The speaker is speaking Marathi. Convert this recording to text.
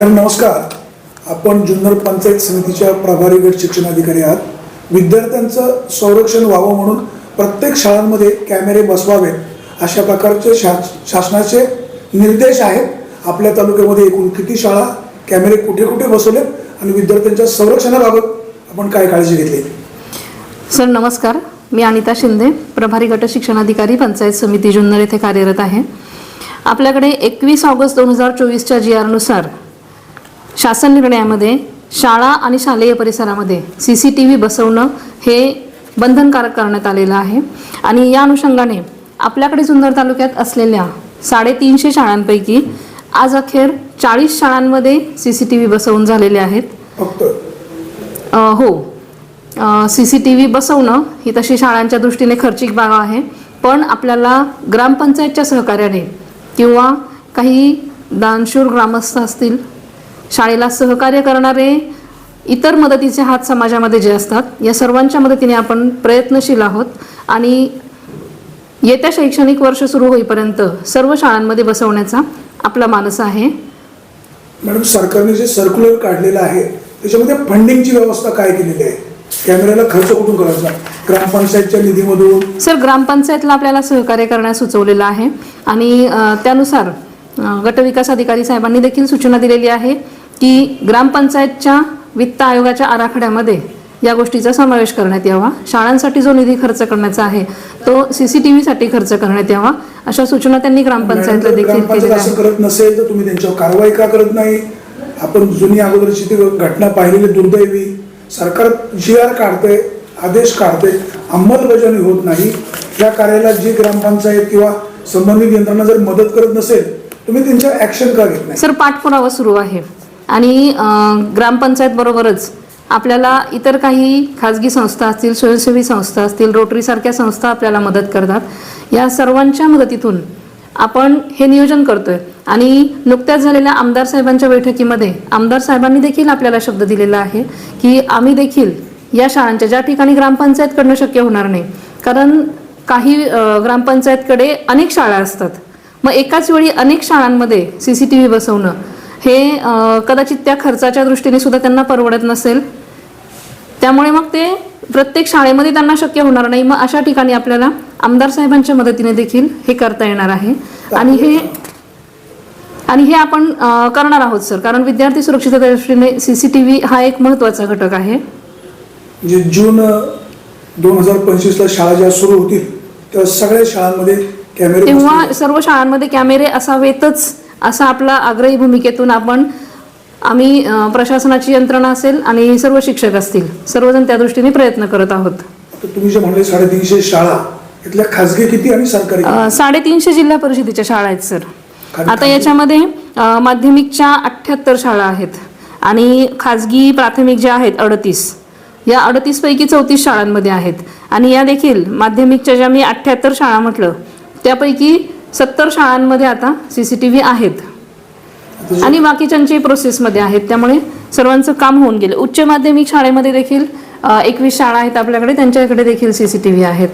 नमस्कार. आपण जुन्नर पंचायत समितीच्या प्रभारी गट शिक्षणाधिकारी आहात. विद्यार्थ्यांचं संरक्षण व्हावं म्हणून प्रत्येक शाळांमध्ये कॅमेरे बसवावेत अशा प्रकारचे शा शासनाचे निर्देश आहेत. आपल्या तालुक्यामध्ये एकूण किती शाळा कॅमेरे कुठे कुठे बसवलेत आणि विद्यार्थ्यांच्या संरक्षणाबाबत आपण काय काळजी घेतली? सर नमस्कार. मी अनिता शिंदे प्रभारी गट शिक्षणाधिकारी पंचायत समिती जुन्नर येथे कार्यरत आहे. आपल्याकडे एकवीस ऑगस्ट दोन हजार चोवीसच्या जी आरनुसार शासन निर्णयामध्ये शाळा आणि शालेय परिसरामध्ये सी सी टी व्ही बसवणं हे बंधनकारक करण्यात आलेलं आहे. आणि या अनुषंगाने आपल्याकडे जुन्नर तालुक्यात असलेल्या साडेतीनशे शाळांपैकी आज अखेर चाळीस शाळांमध्ये सी सी टी व्ही बसवून झालेले आहेत. हो. सी सी टी व्ही बसवणं ही तशी शाळांच्या दृष्टीने खर्चिक बाब आहे. पण आपल्याला ग्रामपंचायतच्या सहकार्याने किंवा काही दानशूर ग्रामस्थ असतील शाळेला सहकार्य करणारे इतर मदतीचे हात समाजामध्ये जे असतात या सर्वांच्या मदतीने आपण प्रयत्नशील आहोत. आणि येत्या शैक्षणिक वर्ष सुरू होईपर्यंत सर्व शाळांमध्ये बसवण्याचा आपला मानस आहे. मॅडम सरकारने जे सर्क्युलर काढलेलं आहे त्याच्यामध्ये फंडिंगची व्यवस्था काय केलेली आहे? कॅमेऱ्याला खर्च कुठून करायचा? ग्रामपंचायतच्या निधीमधून? सर ग्रामपंचायतला आपल्याला सहकार्य करण्यास सुचवलेलं आहे. आणि त्यानुसार गटविकास अधिकारी साहेबांनी देखील सूचना दिलेली आहे. की ग्रामपंचायतच्या वित्त आयोगाच्या आराखड्यामध्ये या गोष्टीचा समावेश करण्यात यावा. शाळांसाठी जो निधी खर्च करण्याचा आहे तो सी सी टी व्हीसाठी खर्च करण्यात यावा अशा सूचना त्यांनी ग्रामपंचायतला देखील केलेल्या असं करत नसेल तर तुम्ही त्यांच्यावर कारवाई का करत नाही? आपण जुनी अगोदरची ती घटना पाहिलेली दुर्दैवी. सरकार जी आर काढते आदेश काढते अंमलबजावणी होत नाही. या कार्याला जी ग्रामपंचायत किंवा संबंधित यंत्रणा जर मदत करत नसेल तुम्ही त्यांच्या ऍक्शन का घेत नाही? सर पाठपुरावा सुरू आहे. आणि ग्रामपंचायत बरोबरच आपल्याला इतर काही खाजगी संस्था असतील स्वयंसेवी संस्था असतील रोटरीसारख्या संस्था आपल्याला मदत करतात. या सर्वांच्या मदतीतून आपण हे नियोजन करतोय. आणि नुकत्याच झालेल्या आमदार साहेबांच्या बैठकीमध्ये आमदार साहेबांनी देखील आपल्याला शब्द दिलेला आहे की आम्ही देखील या शाळांच्या ज्या ठिकाणी ग्रामपंचायतकडनं शक्य होणार नाही कारण काही ग्रामपंचायतकडे अनेक शाळा असतात. मग एकाच वेळी अनेक शाळांमध्ये सी सी टी व्ही बसवणं हे कदाचित त्या खर्चाच्या दृष्टीने सुद्धा त्यांना परवडत नसेल. त्यामुळे मग ते प्रत्येक शाळेमध्ये त्यांना शक्य होणार नाही. मग अशा ठिकाणी आपल्याला आमदार साहेबांच्या मदतीने देखील हे करता येणार आहे. आणि हे आणि हे आपण करणार आहोत सर. कारण विद्यार्थी सुरक्षिततेच्या दृष्टीने सी सी टी व्ही हा एक महत्त्वाचा घटक आहे. म्हणजे जून दोन हजार पंचवीसला शाळा ज्या सुरू होतील त्या सगळ्या शाळांमध्ये कॅमेरे तेव्हा. सर्व शाळांमध्ये कॅमेरे असावेतच. असा आपला आग्रही भूमिकेतून आपण आम्ही प्रशासनाची यंत्रणा असेल आणि सर्व शिक्षक असतील सर्वजण त्या दृष्टीने प्रयत्न करत आहोत. तुम्ही जे म्हणले साडेतीनशे शाळा इथल्या खाजगी किती आणि सरकारी साडेतीनशे जिल्हा परिषदेच्या शाळा आहेत सर. आता याच्यामध्ये माध्यमिकच्या अठ्ठ्याहत्तर शाळा आहेत आणि खाजगी प्राथमिक ज्या आहेत अडतीस. या अडतीस पैकी चौतीस शाळांमध्ये आहेत. आणि या देखील माध्यमिकच्या ज्या मी अठ्ठ्याहत्तर शाळा म्हटलं त्यापैकी सत्तर शाळांमध्ये आता सी सी टी व्ही आहेत. आणि बाकीच्यांची प्रोसेसमध्ये आहेत. त्यामुळे सर्वांचं काम होऊन गेलं. उच्च माध्यमिक शाळेमध्ये देखील एकवीस शाळा आहेत आपल्याकडे. त्यांच्याकडे देखील सी सी टी व्ही आहेत.